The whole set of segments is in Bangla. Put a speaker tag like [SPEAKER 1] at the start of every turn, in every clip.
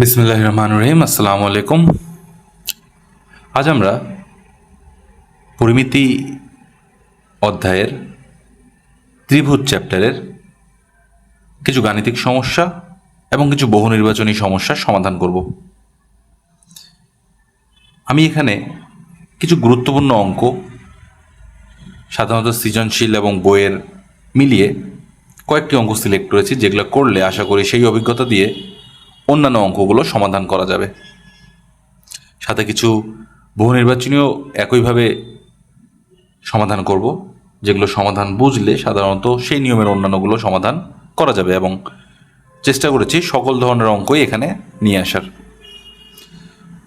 [SPEAKER 1] বিসমুল্লাহ রহমান রহিম, আসসালামু আলাইকুম। আজ আমরা পরিমিতি অধ্যায়ের ত্রিভুজ চ্যাপ্টারের কিছু গাণিতিক সমস্যা এবং কিছু বহু নির্বাচনী সমস্যার সমাধান করব। আমি এখানে কিছু গুরুত্বপূর্ণ অঙ্ক, সাধারণত সৃজনশীল এবং বইয়ের মিলিয়ে কয়েকটি অঙ্ক সিলেক্ট করেছি, যেগুলো করলে আশা করি সেই অভিজ্ঞতা দিয়ে অন্যান্য অঙ্কগুলো সমাধান করা যাবে। সাথে কিছু বহু নির্বাচনীয় একইভাবে সমাধান করব, যেগুলো সমাধান বুঝলে সাধারণত সেই নিয়মের অন্যান্যগুলো সমাধান করা যাবে এবং চেষ্টা করেছি সকল ধরনের অঙ্কই এখানে নিয়ে আসার।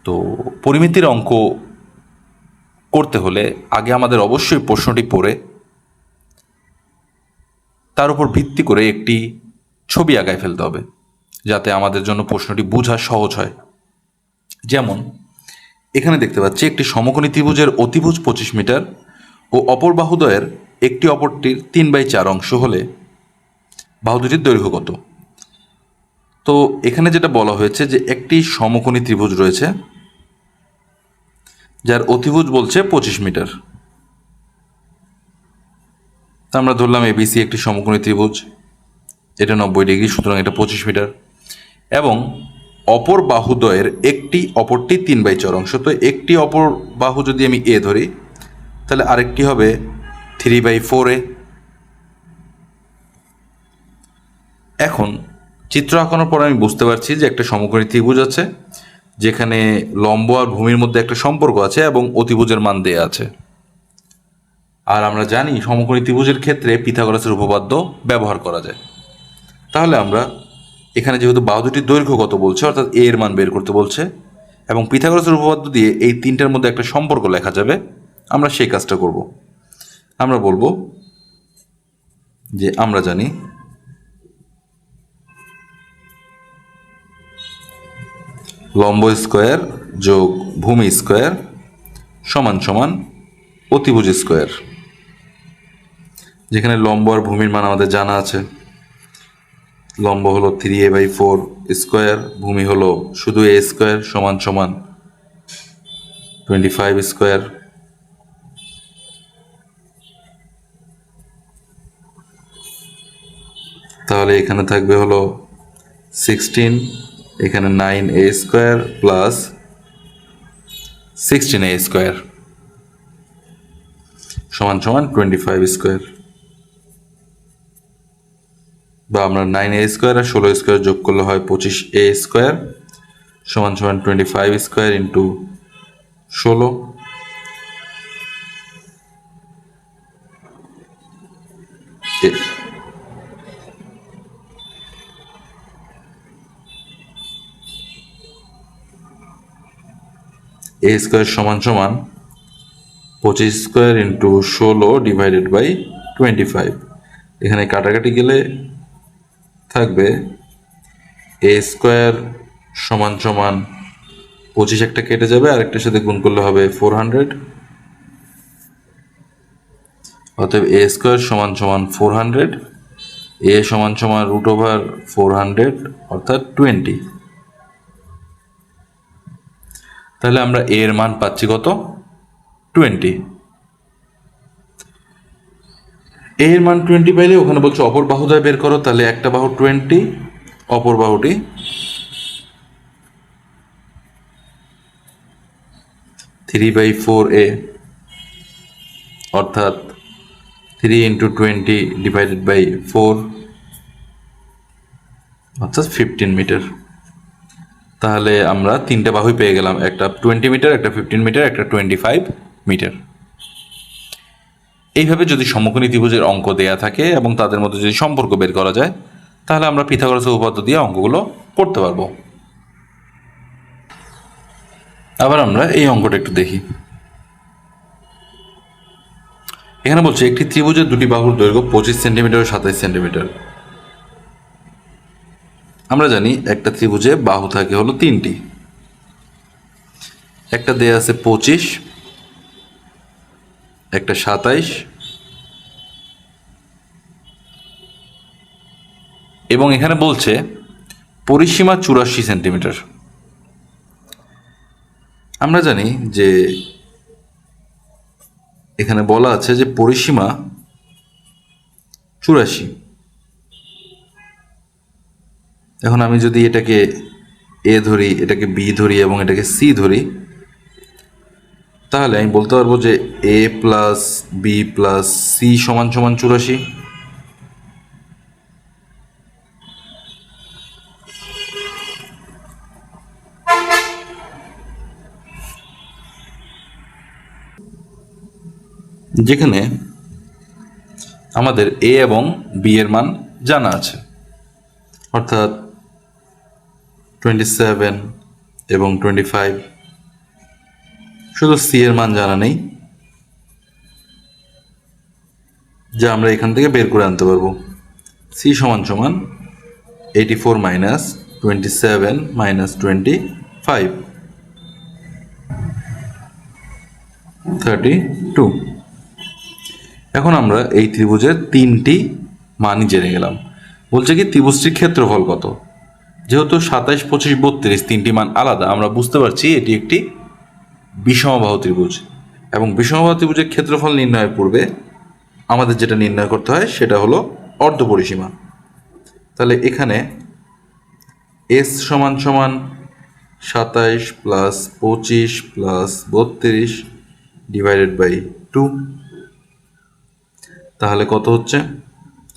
[SPEAKER 1] তো পরিমিতির অঙ্ক করতে হলে আগে আমাদের অবশ্যই প্রশ্নটি পড়ে। তার উপর ভিত্তি করে একটি ছবি আগায় ফেলতে হবে। যাতে আমাদের জন্য প্রশ্নটি বোঝা সহজ হয়। যেমন, এখানে দেখতে পাচ্ছি একটি সমকোণী ত্রিভুজের অতিভুজ পঁচিশ মিটার ও অপর বাহুদয়ের একটি অপরটির তিন বাই চার অংশ হলে বাহু দুটির দৈর্ঘ্য কত? তো এখানে যেটা বলা হয়েছে যে একটি সমকোণী ত্রিভুজ রয়েছে, যার অতিভুজ বলছে পঁচিশ মিটার। তা আমরা ধরলাম এবিসি একটি সমকোণী ত্রিভুজ, এটা নব্বই ডিগ্রি, সুতরাং এটা পঁচিশ মিটার। এবং অপর বাহুদ্বয়ের একটি, অপরটি তিন বাই চার অংশ। তো একটি অপর বাহু যদি আমি এ ধরি, তাহলে আরেকটি হবে থ্রি বাই ফোর এ এখন, চিত্র আঁকানোর পর আমি বুঝতে পারছি যে একটা সমকোণী ত্রিভুজ আছে, যেখানে লম্ব আর ভূমির মধ্যে একটা সম্পর্ক আছে এবং অতিভুজের মান দেয়া আছে। আর আমরা জানি সমকোণী ত্রিভুজের ক্ষেত্রে পিথাগোরাসের উপপাদ্য ব্যবহার করা যায়। তাহলে আমরা এখানে যেহেতু বাহু দৈর্ঘ্য কত বলছে, অর্থাৎ এ এর মান বের করতে বলছে, এবং পিথাগোরাসের উপপাদ্য দিয়ে এই তিনটার মধ্যে একটা সম্পর্ক লেখা যাবে, আমরা সেই কাজটা করব। আমরা বলব যে আমরা জানি লম্ব স্কোয়ার যোগ ভূমি স্কোয়ার সমান সমান অতিভুজ স্কোয়ার, যেখানে লম্ব আর ভূমির মান আমাদের জানা আছে। লম্ব হলো three a by four square ভূমি হলো শুধু এ স্কোয়ার সমান সমান টোয়েন্টি ফাইভ স্কোয়ার তাহলে এখানে থাকবে হলো সিক্সটিন এখানে nine a square plus sixteen a square সমান সমান টোয়েন্টি ফাইভ স্কোয়ার বা আমরা নাইন এ স্কোয়ার আর ষোলো স্কোয়ার যোগ করলে হয় পঁচিশ এ স্কোয়ার সমান সমান টোয়েন্টি ফাইভ স্কোয়ার ইন্টু ষোলো। এ স্কোয়ার সমান সমান পঁচিশ স্কোয়ার ইন্টু ষোলো ডিভাইডেড বাই টোয়েন্টি ফাইভ এখানে কাটাকাটি গেলে থাকবে এ স্কোয়ার সমান সমান পঁচিশ একটা কেটে যাবে, আরেকটার সাথে গুণ করলে হবে ফোর হান্ড্রেড অতএব এ স্কোয়ার সমান সমান ফোর হান্ড্রেড এ সমান সমান রুট ওভার ফোর হান্ড্রেড অর্থাৎ টোয়েন্টি তাহলে আমরা এর মান পাচ্ছি কত? টোয়েন্টি এর মান টোয়েন্টি পাইলে ওখানে বলছে অপর বাহুদয় বের করো, তাহলে একটা বাহু টোয়েন্টি অপর বাহুটি থ্রি বাই ফোর এ অর্থাৎ three into twenty divided by four অর্থাৎ ফিফটিন মিটার তাহলে আমরা তিনটে বাহুই পেয়ে গেলাম, একটা টোয়েন্টি মিটার একটা ফিফটিন মিটার একটা টোয়েন্টি ফাইভ মিটার এইভাবে যদি সমকোণী ত্রিভুজের অঙ্ক দেয়া থাকে এবং তাদের মধ্যে যদি সম্পর্ক বের করা যায়, তাহলে আমরা পিথাগোরাসের উপপাদ্য দিয়ে অঙ্কগুলো করতে পারব। আবার আমরা এই অঙ্কটা একটু দেখি। এখানে বলছে, একটি ত্রিভুজের দুটি বাহুর দৈর্ঘ্য পঁচিশ সেন্টিমিটার ও সাতাইশ সেন্টিমিটার। আমরা জানি একটা ত্রিভুজে বাহু থাকে হলো তিনটি। একটা দেয়া আছে পঁচিশ একটা সাতাইশ। এবং এখানে বলছে, পরিসীমা চুরাশি সেন্টিমিটার। আমরা জানি যে, এখানে বলা আছে যে পরিসীমা চুরাশি। এখন আমি যদি এটাকে এ ধরি, এটাকে বি ধরি এবং এটাকে সি ধরি তাহলে আমি বলতে পারব যে a plus b plus c সমান সমান চুরাশি। যেখানে আমাদের এ এবং বি এর মান জানা আছে। অর্থাৎ টোয়েন্টি সেভেন এবং টোয়েন্টি ফাইভ শুধু সি এর মান জানা নেই, যা আমরা এখান থেকে বের করে আনতে পারব। সি সমান সমান eighty four minus twenty seven minus twenty five thirty two এখন আমরা এই ত্রিভুজের তিনটি মানই জেনে গেলাম। বলছে কি, ত্রিভুজটির ক্ষেত্রফল কত? যেহেতু সাতাইশ, পঁচিশ, বত্রিশ তিনটি মান আলাদা, আমরা বুঝতে পারছি এটি একটি বিষমবাহু ত্রিভুজ। এবং বিষমবাহু ত্রিভুজের ক্ষেত্রফল নির্ণয়ের পূর্বে আমাদের যেটা নির্ণয় করতে হয় সেটা হলো অর্ধ পরিসীমা। তাহলে এখানে এস সমান সমান সাতাইশ প্লাস পঁচিশ প্লাস বত্রিশ ডিভাইডেড বাই টু তাহলে কত হচ্ছে?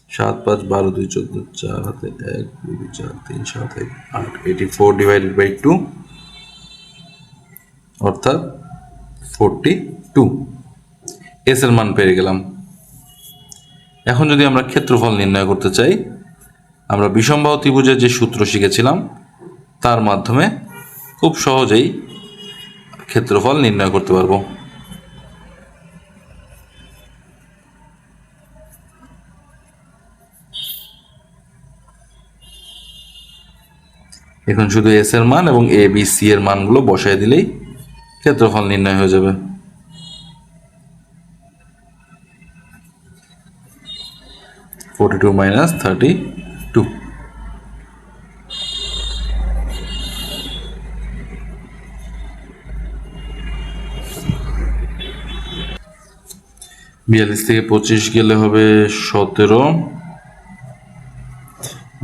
[SPEAKER 1] সাত পাঁচ বারো দুই চোদ্দ চার হাতে এক, দুই চার, তিন, সাত, এক, আট eighty four divided by two অর্থাৎ ফোরটি টু এস এর মান পেয়ে গেলাম। এখন যদি আমরা ক্ষেত্রফল নির্ণয় করতে চাই, আমরা বিষমবাহু ত্রিভুজের যে সূত্র শিখেছিলাম, তার মাধ্যমে খুব সহজেই ক্ষেত্রফল নির্ণয় করতে পারব। এখন শুধু এস এর মান এবং এ বি সি এর মানগুলো বসায় দিলেই ক্ষেত্রফল নির্ণয় হয়ে যাবে। Forty two minus thirty two বিয়াল্লিশ থেকে পঁচিশ গেলে হবে সতেরো।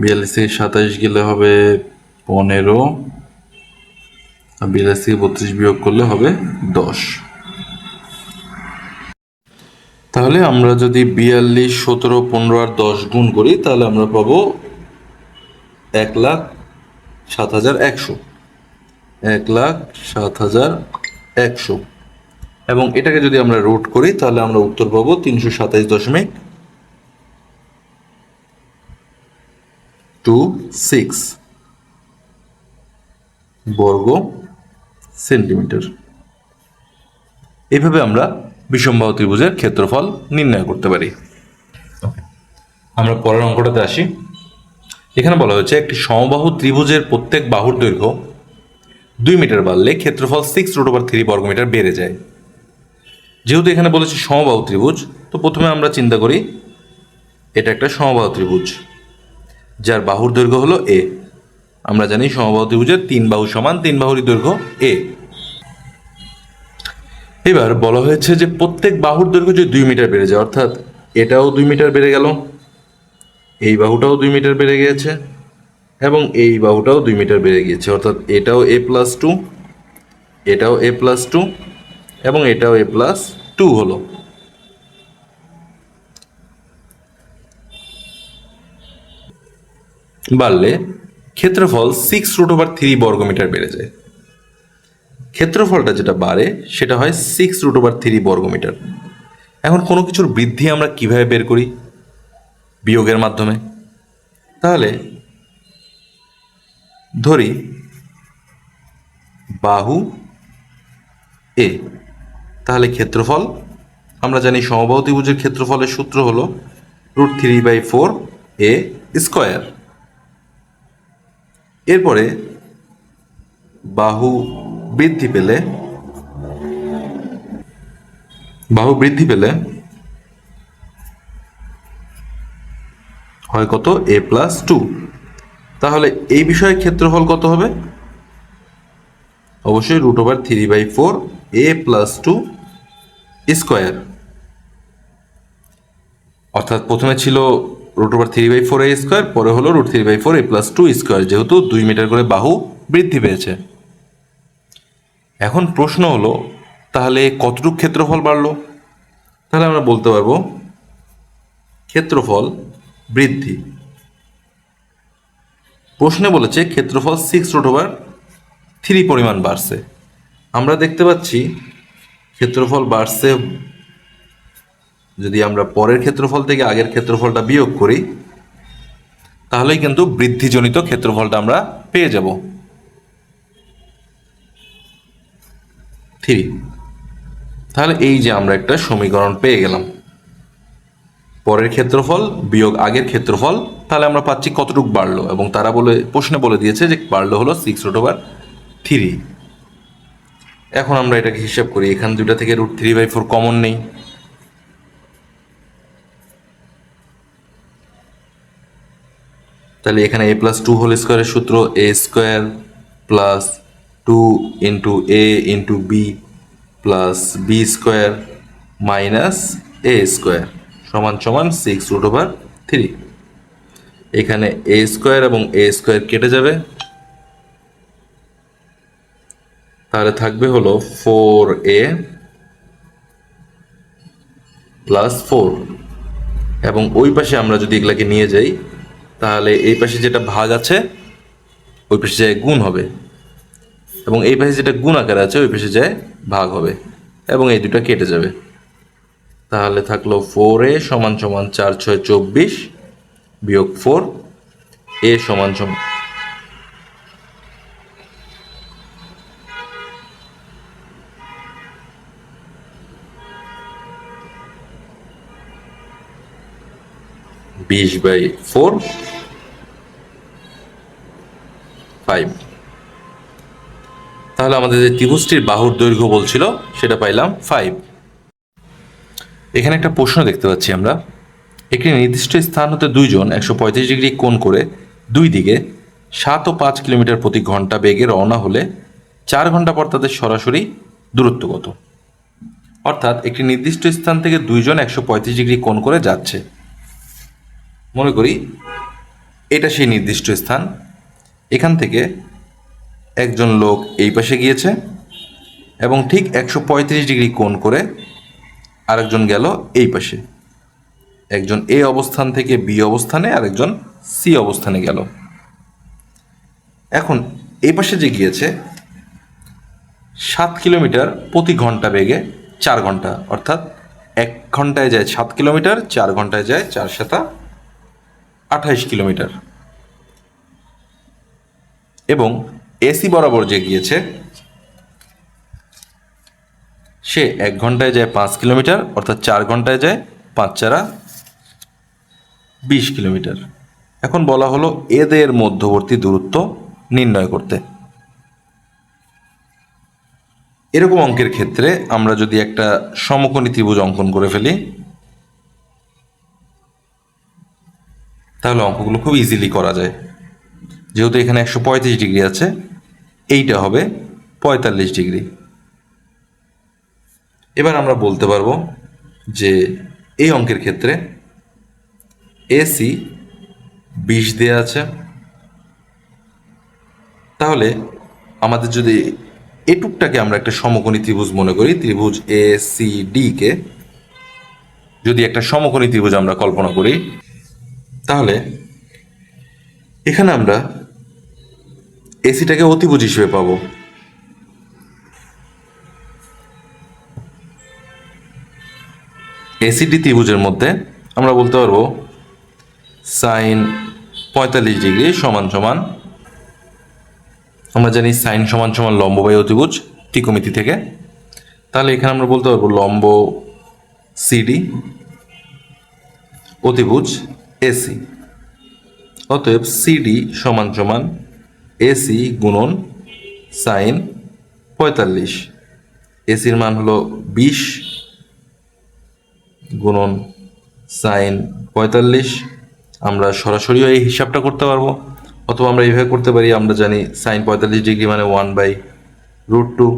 [SPEAKER 1] বিয়াল্লিশ থেকে সাতাইশ গেলে হবে পনেরো। বিয়াল্লিশ থেকে বত্রিশ বিয়োগ করলে হবে দশ। তাহলে আমরা যদি বিয়াল্লিশ, সতেরো, পনেরো আর দশ গুণ করি, তাহলে আমরা পাবো এক লাখ সাত হাজার একশো। এক লাখ সাত হাজার একশো। এবং এটাকে যদি আমরা রুট করি, তাহলে আমরা উত্তর পাবো তিনশো সাতাইশ দশমিক টু সিক্স বর্গ সেন্টিমিটার। এভাবে আমরা বিষমবাহু ত্রিভুজের ক্ষেত্রফল নির্ণয় করতে পারি। আমরা পরের অঙ্কটাতে আসি। এখানে বলা হয়েছে, একটি সমবাহু ত্রিভুজের প্রত্যেক বাহুর দৈর্ঘ্য দুই মিটার বাড়লে ক্ষেত্রফল সিক্স রুট ওভার থ্রি বর্গমিটার বেড়ে যায়। যেহেতু এখানে বলেছে সমবাহু ত্রিভুজ, তো প্রথমে আমরা চিন্তা করি, এটা একটা সমবাহু ত্রিভুজ, যার বাহুর দৈর্ঘ্য হলো এ আমরা জানি সমবাহু ত্রিভুজের তিন বাহু সমান, তিন বাহুরই দৈর্ঘ্য এ এবার বলা হয়েছে যে প্রত্যেক বাহুর দৈর্ঘ্য যদি দুই মিটার বেড়ে যায়, অর্থাৎ এটাও দুই মিটার বেড়ে গেল, এই বাহুটাও দুই মিটার বেড়ে গিয়েছে, এবং এই বাহুটাও দুই মিটার বেড়ে গিয়েছে, অর্থাৎ এটাও এ প্লাস টু এটাও এ প্লাস টু এবং এটাও এ প্লাস টু হলো। বাড়লে ক্ষেত্রফল সিক্স রুট ওভার থ্রি বর্গমিটার বেড়ে যায়। ক্ষেত্রফলটা যেটা বাড়ে, সেটা হয় সিক্স রুট ওভার থ্রি বর্গমিটার। এখন কোনো কিছুর বৃদ্ধি আমরা কীভাবে বের করি? বিয়োগের মাধ্যমে। তাহলে, ধরি বাহু এ তাহলে ক্ষেত্রফল, আমরা জানি সমবাহু ত্রিভুজের ক্ষেত্রফলের সূত্র হলো root three by four a square এরপরে বাহু বৃদ্ধি পেলে, বাহু বৃদ্ধি পেলে হয় কত? এ প্লাস টু তাহলে এই বিষয়ে ক্ষেত্রফল কত হবে? অবশ্যই root over three by four a plus two square অর্থাৎ প্রথমে ছিল root over three by four a square পরে হলো root three by four a plus two square যেহেতু দুই মিটার করে বাহু বৃদ্ধি পেয়েছে। এখন প্রশ্ন হলো, তাহলে কতটুকু ক্ষেত্রফল বাড়লো? তাহলে আমরা বলতে পারব, ক্ষেত্রফল বৃদ্ধি। প্রশ্নে বলেছে, ক্ষেত্রফল সিক্স রুট ওভার থ্রি পরিমাণ বাড়ছে। আমরা দেখতে পাচ্ছি, ক্ষেত্রফল বাড়ছে যদি আমরা পরের ক্ষেত্রফল থেকে আগের ক্ষেত্রফলটা বিয়োগ করি, তাহলেই কিন্তু বৃদ্ধিজনিত ক্ষেত্রফলটা আমরা পেয়ে যাব। থ্রি। তাহলে এই যে আমরা একটা সমীকরণ পেয়ে গেলাম। পরের ক্ষেত্রফল বিয়োগ আগের ক্ষেত্রফল, তাহলে আমরা পাচ্ছি কতটুকু বাড়লো? এবং তারা বলে, প্রশ্নে বলে দিয়েছে যে বাড়লো হলো সিক্স রুট ওভার থ্রি এখন আমরা এটাকে হিসাব করি, এখান দুটা থেকে root three by four common নেই। তাহলে এখানে এ প্লাস টু হোল স্কোয়ারের সূত্র a square plus two into a into b plus b square minus a square সমান সমান সিক্স রুট ওভার থ্রি এখানে এ স্কোয়ার এবং এ স্কোয়ার কেটে যাবে। তাহলে থাকবে হলো ফোর এ প্লাস ফোর এবং ওই পাশে আমরা যদি এগুলাকে নিয়ে যাই তাহলে এই পাশে যেটা ভাগ আছে, ওই পাশে যায় গুণ হবে। এবং এই পাশে যেটা গুণ আকারে আছে, ওই পাশে যায় ভাগ হবে। এবং এই দুটো কেটে যাবে। তাহলে থাকল ফোর এ সমান সমান চার ছয় চব্বিশ বিয়োগ ফোর এ সমান সমান। বিশ বাই ফোর ফাইভ তাহলে আমাদের যে ত্রিভুজটির বাহুর দৈর্ঘ্য বলছিল, সেটা পাইলাম ফাইভ এখানে একটা প্রশ্ন দেখতে পাচ্ছি আমরা। একটি নির্দিষ্ট স্থান হতে দুইজন একশো পঁয়ত্রিশ ডিগ্রি কোণ করে দুই দিকে সাত ও পাঁচ কিলোমিটার প্রতি ঘণ্টা বেগে রওনা হলে চার ঘণ্টা পর তাদের সরাসরি দূরত্ব কত? অর্থাৎ একটি নির্দিষ্ট স্থান থেকে দুইজন একশো পঁয়ত্রিশ ডিগ্রি কোণ করে যাচ্ছে। মনে করি এটা সেই নির্দিষ্ট স্থান। এখান থেকে একজন লোক এই পাশে গিয়েছে এবং ঠিক একশো পঁয়ত্রিশ ডিগ্রি কোণ করে আরেকজন গেল এই পাশে। একজন এ অবস্থান থেকে বি অবস্থানে, আরেকজন সি অবস্থানে গেল। এখন এই পাশে যে গিয়েছে, সাত কিলোমিটার প্রতি ঘণ্টা বেগে চার ঘণ্টা, অর্থাৎ এক ঘন্টায় যায় সাত কিলোমিটার, চার ঘন্টায় যায় চার সাতা আঠাইশ কিলোমিটার। এবং এসি বরাবর যে গিয়েছে, সে এক ঘন্টায় যায় পাঁচ কিলোমিটার, অর্থাৎ চার ঘন্টায় যায় পাঁচ চারা বিশ কিলোমিটার। এখন বলা হলো এদের মধ্যবর্তী দূরত্ব নির্ণয় করতে। এরকম অঙ্কের ক্ষেত্রে আমরা যদি একটা সমকোণী ত্রিভুজ অঙ্কন করে ফেলি, তাহলে অঙ্কগুলো খুব ইজিলি করা যায়। যেহেতু এখানে একশো পঁয়ত্রিশ ডিগ্রি আছে, এইটা হবে পঁয়তাল্লিশ ডিগ্রি। এবার আমরা বলতে পারব যে এই অঙ্কের ক্ষেত্রে এসি বিশ দেয়া আছে। তাহলে আমাদের যদি এটুকটাকে আমরা একটা সমকোণী ত্রিভুজ মনে করি, ত্রিভুজ এ সি ডি কে যদি একটা সমকোণী ত্রিভুজ আমরা কল্পনা করি, তাহলে এখানে আমরা এসিটাকে অতিভুজ হিসেবে পাবো। এসিডি ত্রিভুজের মধ্যে আমরা বলতে পারব সাইন পঁয়তাল্লিশ ডিগ্রি সমান সমান, আমরা জানি সাইন সমান সমান লম্ববায়ু অতিভুজ ত্রিকোমিতি থেকে। তাহলে এখানে আমরা বলতে পারব লম্ব সিডি অতিভুজ এসি অতএব সিডি সমান সমান এসি গুণন সাইন পঁয়তাল্লিশ। এসির মান হলো বিশ গুণন সাইন পঁয়তাল্লিশ। আমরা সরাসরিও এই হিসাবটা করতে পারব। অথবা আমরা এইভাবে করতে পারি, আমরা জানি সাইন পঁয়তাল্লিশ ডিগ্রি মানে ওয়ান বাই রুট টু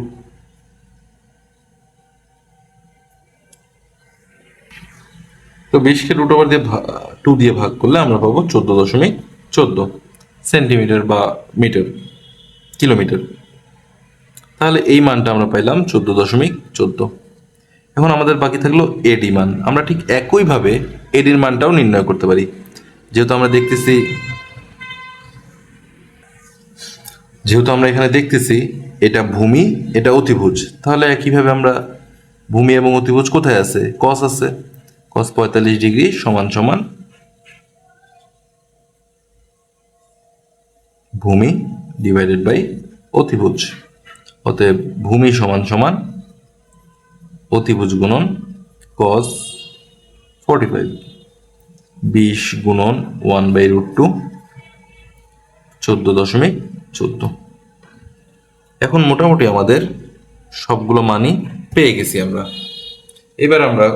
[SPEAKER 1] তো বিশকে রুট ওভার দিয়ে টু দিয়ে ভাগ করলে আমরা পাবো চোদ্দ দশমিক চোদ্দ। সেন্টিমিটার বা মিটার, কিলোমিটার। তাহলে এই মানটা আমরা পাইলাম চোদ্দ দশমিক চোদ্দ। এখন আমাদের বাকি থাকল এডি মান। আমরা ঠিক একইভাবে এডির মানটাও নির্ণয় করতে পারি। যেহেতু আমরা দেখতেছি, যেহেতু আমরা এখানে দেখতেছি এটা ভূমি, এটা অতিভুজ। তাহলে একইভাবে আমরা ভূমি এবং অতিভুজ কোথায় আছে? কস আছে। কস পঁয়তাল্লিশ ডিগ্রি সমান সমান ভূমি ডিভাইডেড বাই অতিভুজ। অতএব ভূমি সমান সমান অতিভুজ গুণন কস ফর্টি ফাইভ বিশ গুণন ওয়ান বাই রুট টু চোদ্দ দশমিক চোদ্দ। এখন মোটামুটি আমাদের সবগুলো মানই পেয়ে গেছি আমরা। এবার আমরা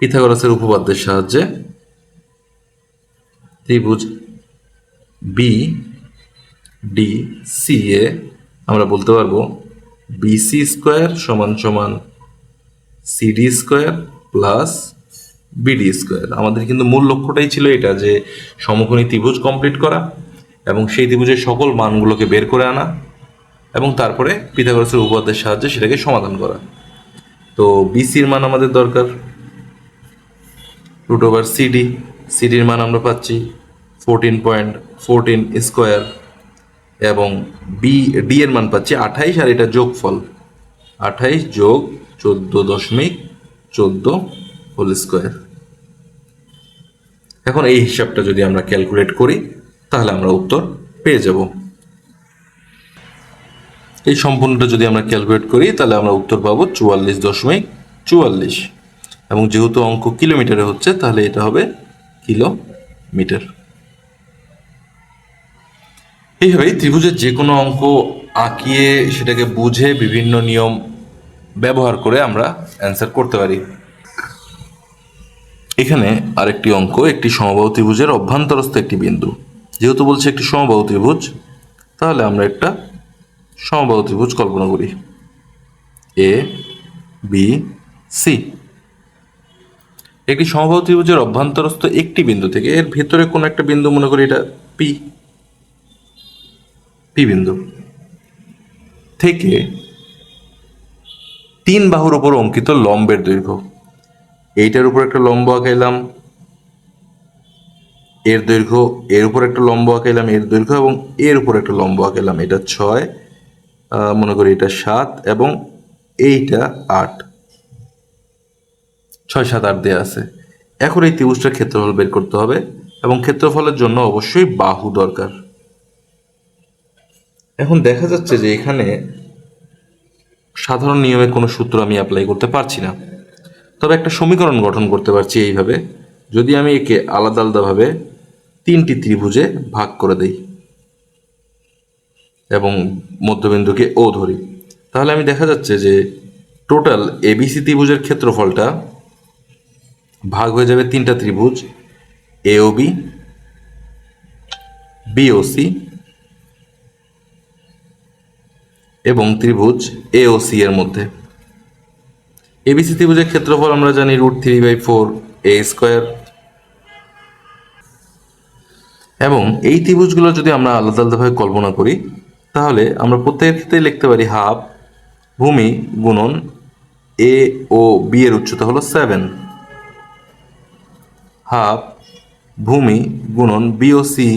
[SPEAKER 1] পিথাগোরাসের উপপাদ্যের সাহায্যে ত্রিভুজ বি ডি সি এ আমরা বলতে পারব বিসি স্কোয়ার সমান সমান CD square plus BD square আমাদের কিন্তু মূল লক্ষ্যটাই ছিল এটা যে সমকোণী ত্রিভুজ কমপ্লিট করা এবং সেই ত্রিভুজের সকল মানগুলোকে বের করে আনা এবং তারপরে পিথাগোরাসের উপপাদ্যের সাহায্যে সেটাকে সমাধান করা। তো বিসির মান আমাদের দরকার। রুট ওভার সিডি সিডির মান আমরা পাচ্ছি ফোরটিন পয়েন্ট ফোরটিন স্কোয়ার এবং বি ডি এর মান পাচ্ছি আঠাইশ আর এটা যোগফল। আঠাইশ যোগ চোদ্দ দশমিক চোদ্দ হোল স্কোয়ার এখন এই হিসাবটা যদি আমরা ক্যালকুলেট করি, তাহলে আমরা উত্তর পেয়ে যাব। এই সম্পূর্ণটা যদি আমরা ক্যালকুলেট করি, তাহলে আমরা উত্তর পাবো চুয়াল্লিশ দশমিক চুয়াল্লিশ। এবং যেহেতু অঙ্ক কিলোমিটারে হচ্ছে, তাহলে এটা হবে কিলোমিটার। এইভাবেই ত্রিভুজের যে কোনো অঙ্ক আঁকিয়ে সেটাকে বুঝে বিভিন্ন নিয়ম ব্যবহার করে আমরা অ্যান্সার করতে পারি। এখানে আরেকটি অঙ্ক, একটি সমবাহু ত্রিভুজের অভ্যন্তরস্থ একটি বিন্দু। যেহেতু বলছে একটি সমবাহু ত্রিভুজ, তাহলে আমরা একটা সমবাহু ত্রিভুজ কল্পনা করি। এ বি সি একটি সমবাহু ত্রিভুজের অভ্যন্তরস্থ একটি বিন্দু থেকে এর ভেতরে কোনো একটা বিন্দু, মনে করি এটা পি পি বিন্দু। থেকে তিন বাহুর উপর অঙ্কিত লম্বের দৈর্ঘ্য। এইটার উপর একটা লম্ব আঁকাইলাম। এর দৈর্ঘ্য, এর উপর একটা লম্ব আঁকাইলাম, এর দৈর্ঘ্য এবং এর উপর একটা লম্ব আঁকাইলাম। এটা ছয় মনে করি এটা সাত এবং এইটা আট। ছয়, সাত, আট দেওয়া আছে। এখন এই ত্রিভুজটার ক্ষেত্রফল বের করতে হবে এবং ক্ষেত্রফলের জন্য অবশ্যই বাহু দরকার। এখন দেখা যাচ্ছে যে এখানে সাধারণ নিয়মে কোনো সূত্র আমি অ্যাপ্লাই করতে পারছি না। তবে একটা সমীকরণ গঠন করতে পারছি এইভাবে। যদি আমি একে আলাদা আলাদাভাবে তিনটি ত্রিভুজে ভাগ করে দেই এবং মধ্যবিন্দুকে ও ধরি, তাহলে আমি দেখা যাচ্ছে যে টোটাল এবিসি ত্রিভুজের ক্ষেত্রফলটা ভাগ হয়ে যাবে তিনটা ত্রিভুজ এওবি বিওসি এবং ত্রিভুজ এ ও এওসি এর মধ্যে। এবিসি ত্রিভুজের ক্ষেত্রফল আমরা জানি root three by four a square এবং এই ত্রিভুজগুলো যদি আমরা আলাদা আলাদাভাবে কল্পনা করি, তাহলে আমরা প্রত্যেকের ক্ষেত্রে লিখতে পারি হাফ ভূমি গুণন এ ও বি এর উচ্চতা হলো সেভেন হাফ ভূমি গুণন বি ও সি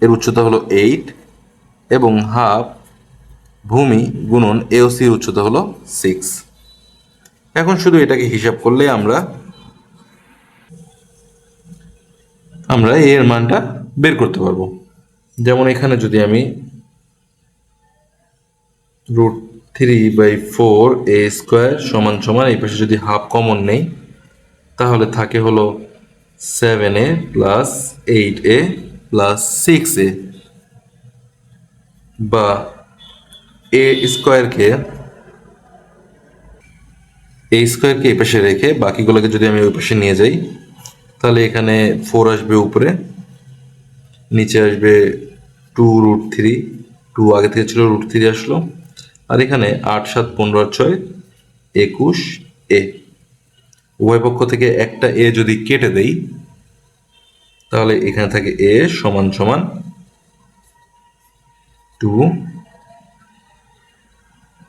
[SPEAKER 1] এর উচ্চতা হলো এইট এবং হাফ ভূমি গুণন এওসির উচ্চতা হলো সিক্স এখন শুধু এটাকে হিসাব করলে আমরা আমরা এর মানটা বের করতে পারব। যেমন এখানে যদি আমি root three by four a square সমান সমান এই পাশে যদি হাফ কমন নেই, তাহলে থাকে হলো seven a plus eight a plus six a বা এ স্কোয়ারকে এই স্কোয়ারকে এই পাশে রেখে বাকিগুলোকে যদি আমি ওই পাশে নিয়ে যাই, তাহলে এখানে ফোর আসবে উপরে, নিচে আসবে টু রুট থ্রি টু আগে থেকে ছিল রুট থ্রি আসলো, আর এখানে আট, সাত, পনেরো ছয়, একুশ এ উভয় পক্ষ থেকে একটা এ যদি কেটে দেই, তাহলে এখানে থাকে এ সমান সমান টু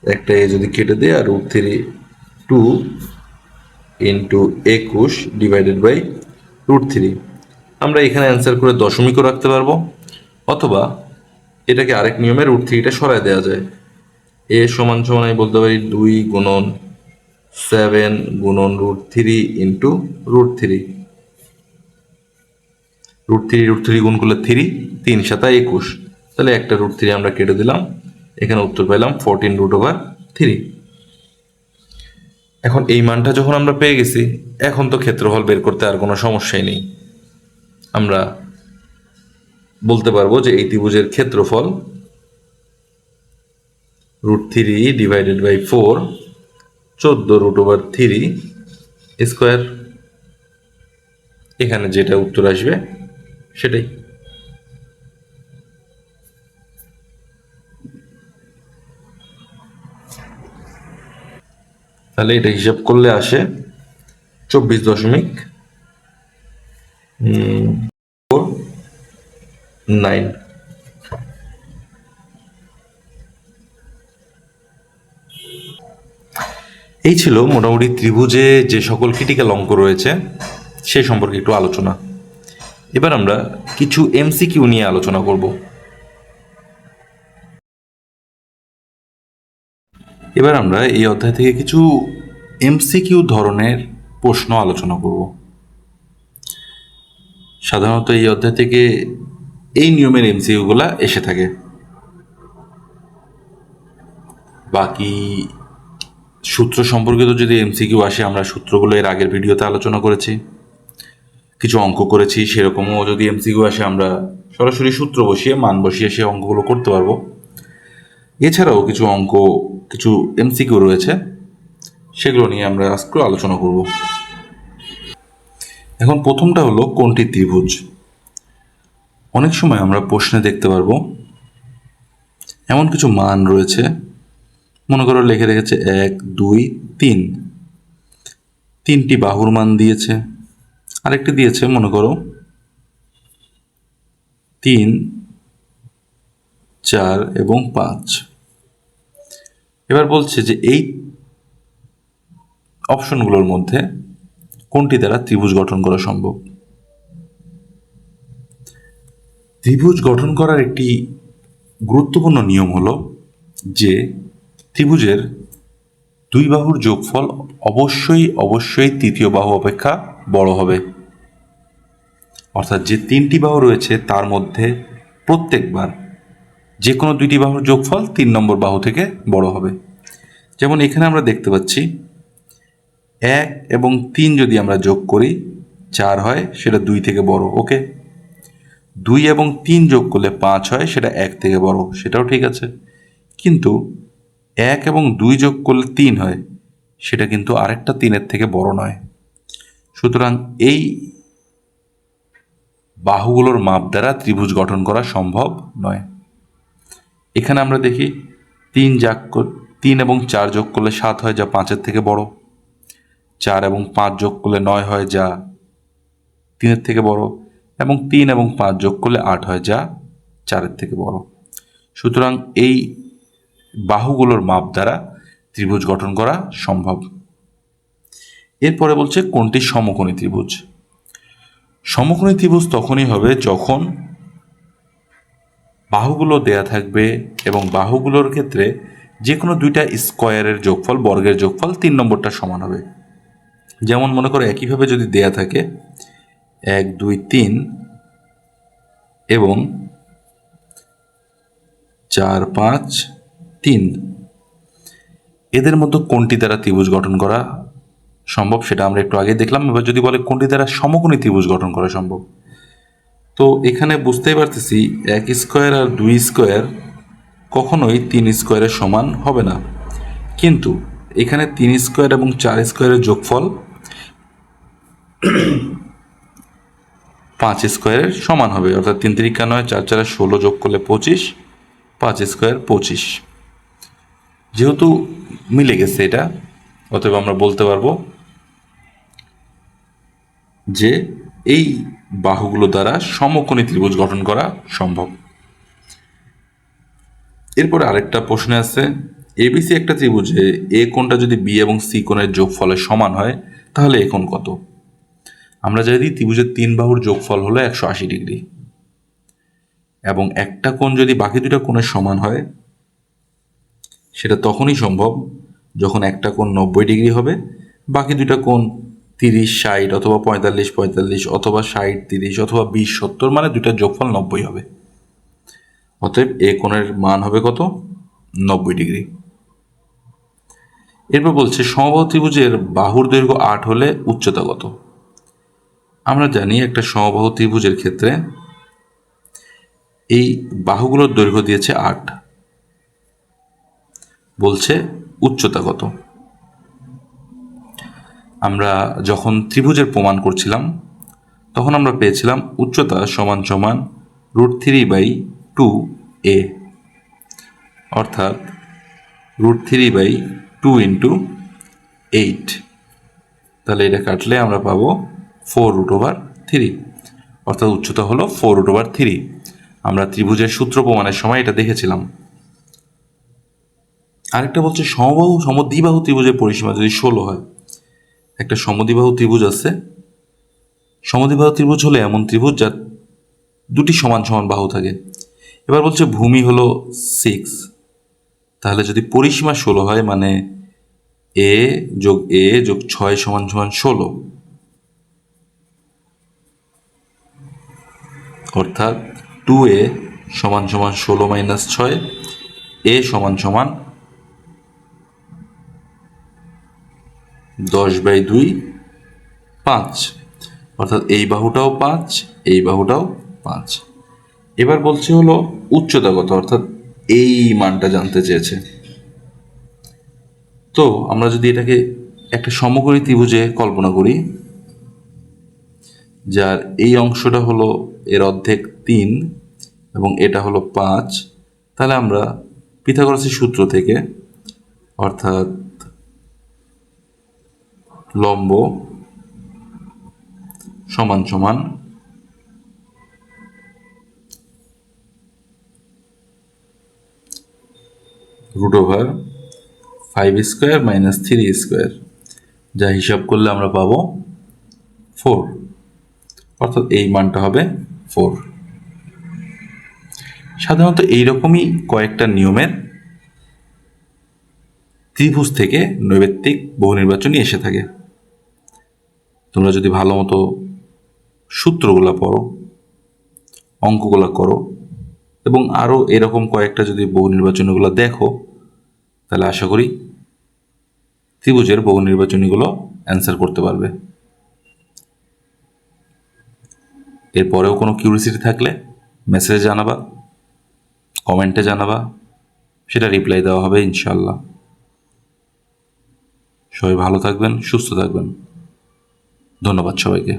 [SPEAKER 1] একটা এ যদি কেটে দেয়, আর রুট থ্রি টু ইন্টু একুশ ডিভাইডেড বাই রুট থ্রি আমরা এখানে অ্যান্সার করে দশমিকও রাখতে পারব, অথবা এটাকে আরেক নিয়মে রুট থ্রিটা সরায় দেওয়া যায়। এ সমান সমান আমি বলতে পারি দুই গুণন সেভেন গুণন root three into root three root three root three গুণ করলে থ্রি তিন সাতা একুশ। তাহলে একটা রুট থ্রি আমরা কেটে দিলাম। এখানে উত্তর পেলাম ফোরটিন রুট ওভার থ্রি এখন এই মানটা যখন আমরা পেয়ে গেছি, এখন তো ক্ষেত্রফল বের করতে আর কোনো সমস্যাই নেই। আমরা বলতে পারব যে এই ত্রিভুজের ক্ষেত্রফল root three divided by four চোদ্দ রুট ওভার থ্রি স্কোয়ার এখানে যেটা উত্তর আসবে সেটাই। তাহলে এটা হিসাব করলে আসে চব্বিশ দশমিক নাইন এই ছিল মোটামুটি ত্রিভুজে যে সকল ক্রিটিক্যাল অঙ্ক রয়েছে, সে সম্পর্কে একটু আলোচনা। এবার আমরা কিছু এমসিকিউ নিয়ে আলোচনা করব। এবার আমরা এই অধ্যায় থেকে কিছু এমসিকিউ ধরনের প্রশ্ন আলোচনা করব। সাধারণত এই অধ্যায় থেকে এই নিয়মের এমসিকিউগুলা এসে থাকে। বাকি সূত্র সম্পর্কিত যদি এমসিকিউ আসে, আমরা সূত্রগুলো এর আগের ভিডিওতে আলোচনা করেছি, কিছু অঙ্ক করেছি, সেরকমও যদি এমসিকিউ আসে, আমরা সরাসরি সূত্র বসিয়ে, মান বসিয়ে সে অঙ্কগুলো করতে পারব। এছাড়াও কিছু অঙ্ক, কিছু এমসিকিউ রয়েছে, সেগুলো নিয়ে আমরা আজকে আলোচনা করব। এখন প্রথমটা হলো কোনটি ত্রিভুজ? অনেক সময় আমরা প্রশ্নে দেখতে পারব, এমন কিছু মান রয়েছে, মনে করো লিখে রেখেছে এক, দুই, তিন। তিনটি বাহুর মান দিয়েছে, আরেকটি দিয়েছে, মনে করো তিন, চার এবং পাঁচ। এবার বলছে যে এই অপশনগুলোর মধ্যে কোনটি দ্বারা ত্রিভুজ গঠন করা সম্ভব? ত্রিভুজ গঠন করার একটি গুরুত্বপূর্ণ নিয়ম হলো যে ত্রিভুজের দুই বাহুর যোগফল অবশ্যই অবশ্যই তৃতীয় বাহু অপেক্ষা বড় হবে। অর্থাৎ যে তিনটি বাহু রয়েছে, তার মধ্যে প্রত্যেকবার যে কোনো দুইটি বাহুর যোগফল তিন নম্বর বাহু থেকে বড় হবে। যেমন এখানে আমরা দেখতে পাচ্ছি, এক এবং তিন যদি আমরা যোগ করি, চার হয়, সেটা দুই থেকে বড়, ওকে? দুই এবং তিন যোগ করলে পাঁচ হয়, সেটা এক থেকে বড়, সেটাও ঠিক আছে। কিন্তু এক এবং দুই যোগ করলে তিন হয়, সেটা কিন্তু আরেকটা তিনের থেকে বড় নয়। সুতরাং এই বাহুগুলোর মাপ দ্বারা ত্রিভুজ গঠন করা সম্ভব নয়। এখানে আমরা দেখি তিন যাক তিন এবং চার যোগ করলে সাত হয় যা পাঁচের থেকে বড়। চার এবং পাঁচ যোগ করলে নয় হয় যা তিনের থেকে বড়। এবং তিন এবং পাঁচ যোগ করলে আট হয় যা চারের থেকে বড়। সুতরাং এই বাহুগুলোর মাপ দ্বারা ত্রিভুজ গঠন করা সম্ভব। এরপরে বলছে কোনটি সমকোণী ত্রিভুজ? সমকোণী ত্রিভুজ তখনই হবে যখন বাহুগুলো দেয়া থাকবে এবং বাহুগুলোর ক্ষেত্রে যে কোনো দুইটা স্কোয়ারের যোগফল, বর্গের যোগফল তিন নম্বরটা সমান হবে। যেমন মনে করো একইভাবে যদি দেয়া থাকে, এক, দুই, তিন এবং চার, পাঁচ, তিন। এদের মধ্যে কোনটি দ্বারা ত্রিভুজ গঠন করা সম্ভব সেটা আমরা একটু আগে দেখলাম, এবার যদি বলে কোনটি দ্বারা সমকোণী ত্রিভুজ গঠন করা সম্ভব? তো এখানে বুঝতেই পারতেছি এক স্কোয়ার আর দুই স্কোয়ার কখনোই তিন স্কোয়ারের সমান হবে না। কিন্তু এখানে তিন স্কোয়ার এবং চার স্কোয়ারের যোগফল পাঁচ স্কোয়ারের সমান হবে। অর্থাৎ তিন তিরিকা নয়, চার চারে ষোলো যোগ করলে পঁচিশ, পাঁচ স্কোয়ার পঁচিশ। যেহেতু মিলে গেছে এটা, অতএব আমরা বলতে পারব যে এই বাহুগুলো দ্বারা সমকোণী ত্রিভুজ গঠন করা সম্ভব। এরপরে আরেকটা প্রশ্ন আছে এবিসি একটা ত্রিভুজে এ কোণটা যদি বি এবং সি কোণের যোগফলের সমান হয়, তাহলে এ কোণ কত? আমরা জানি ত্রিভুজের তিন বাহুর যোগফল হলো একশো আশি ডিগ্রি। এবং একটা কোণ যদি বাকি দুটা কোণের সমান হয়, সেটা তখনই সম্ভব যখন একটা কোণ নব্বই ডিগ্রি হবে, বাকি দুটা কোণ তিরিশ, ষাট অথবা পঁয়তাল্লিশ পঁয়তাল্লিশ অথবা ষাট, তিরিশ অথবা বিশ, সত্তর মানে দুটার যোগফল নব্বই হবে। অতএব এ কোণের মান হবে কত? নব্বই ডিগ্রি। এরপর বলছে, সমবাহু ত্রিভুজের বাহুর দৈর্ঘ্য আট হলে উচ্চতা কত? আমরা জানি একটা সমবাহু ত্রিভুজের ক্ষেত্রে এই বাহুগুলোর দৈর্ঘ্য দিয়েছে আট। বলছে উচ্চতা কত? আমরা যখন ত্রিভুজের প্রমাণ করছিলাম, তখন আমরা পেয়েছিলাম উচ্চতা সমান সমান root three by two a. অর্থাৎ root three by two into eight. তাহলে এটা কাটলে আমরা পাবো ফোর রুট ওভার থ্রি। অর্থাৎ উচ্চতা হলো ফোর রুট ওভার থ্রি। আমরা ত্রিভুজের সূত্র প্রমাণের সময় এটা দেখেছিলাম। আরেকটা বলছে সমবাহু সমদ্বিবাহু ত্রিভুজের পরিসীমা যদি ষোলো হয় একটা সমদ্বিবাহু ত্রিভুজ আছে। সমদ্বিবাহু ত্রিভুজ হলে এমন ত্রিভুজ যার দুটি সমান সমান বাহু থাকে। এবার বলছে ভূমি হলো সিক্স তাহলে যদি পরিসীমা ষোলো হয় মানে এ যোগ এ যোগ ছয় সমান সমান ষোলো। অর্থাৎ টু এ সমান সমান ষোলো মাইনাস ছয় এ সমান সমান দশ বাই দুই, পাঁচ। অর্থাৎ এই বাহুটাও পাঁচ, এই বাহুটাও পাঁচ। এবার বলছে হলো উচ্চতা কত, অর্থাৎ এই মানটা জানতে চেয়েছে। তো আমরা যদি এটাকে একটা সমকোণী ত্রিভুজে কল্পনা করি, যার এই অংশটা হলো এর অর্ধেক তিন এবং এটা হলো পাঁচ, তাহলে আমরা পিথাগোরাসের সূত্র থেকে, অর্থাৎ লম্ব সমান সমান root over five square minus three square, যা হিসাব করলে আমরা পাবো ফোর। অর্থাৎ এই মানটা হবে ফোর। সাধারণত এইরকমই কয়েকটা নিয়মের ত্রিভুজ থেকে নৈবেত্তিক বহু নির্বাচনী এসে থাকে। তোমরা যদি ভালো মতো সূত্রগুলো পড়ো, অঙ্কগুলো করো, এবং আরও এরকম কয়েকটা যদি বহু নির্বাচনীগুলো দেখো, তাহলে আশা করি ত্রিভুজের বহু নির্বাচনীগুলো অ্যান্সার করতে পারবে। এরপরেও কোনো কিউরিসিটি থাকলে মেসেজে জানাবা কমেন্টে জানাবা, সেটা রিপ্লাই দেওয়া হবে ইনশাল্লাহ সবাই ভালো থাকবেন, সুস্থ থাকবেন। ধন্যবাদ সবাইকে।